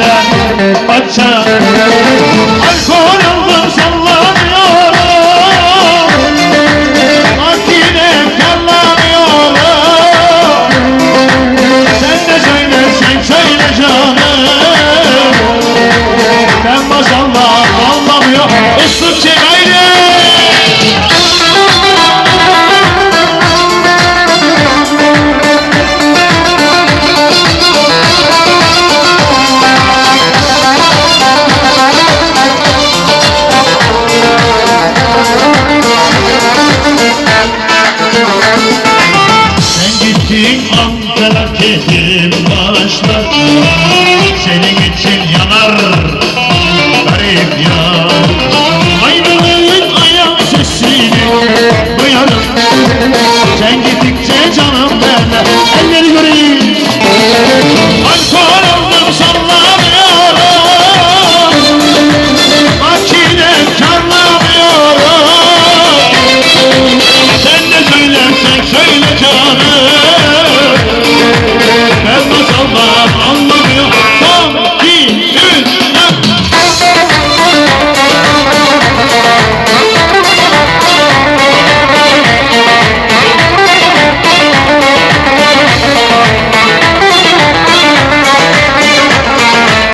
benden kaçar Alkol aldım sallanıyorum Akinem kallanıyorum Sen de söyle sen söyle canım. Ben masallar anlamıyorum Islık Sen gittin anda kesim başlar Senin için yanar garip yanar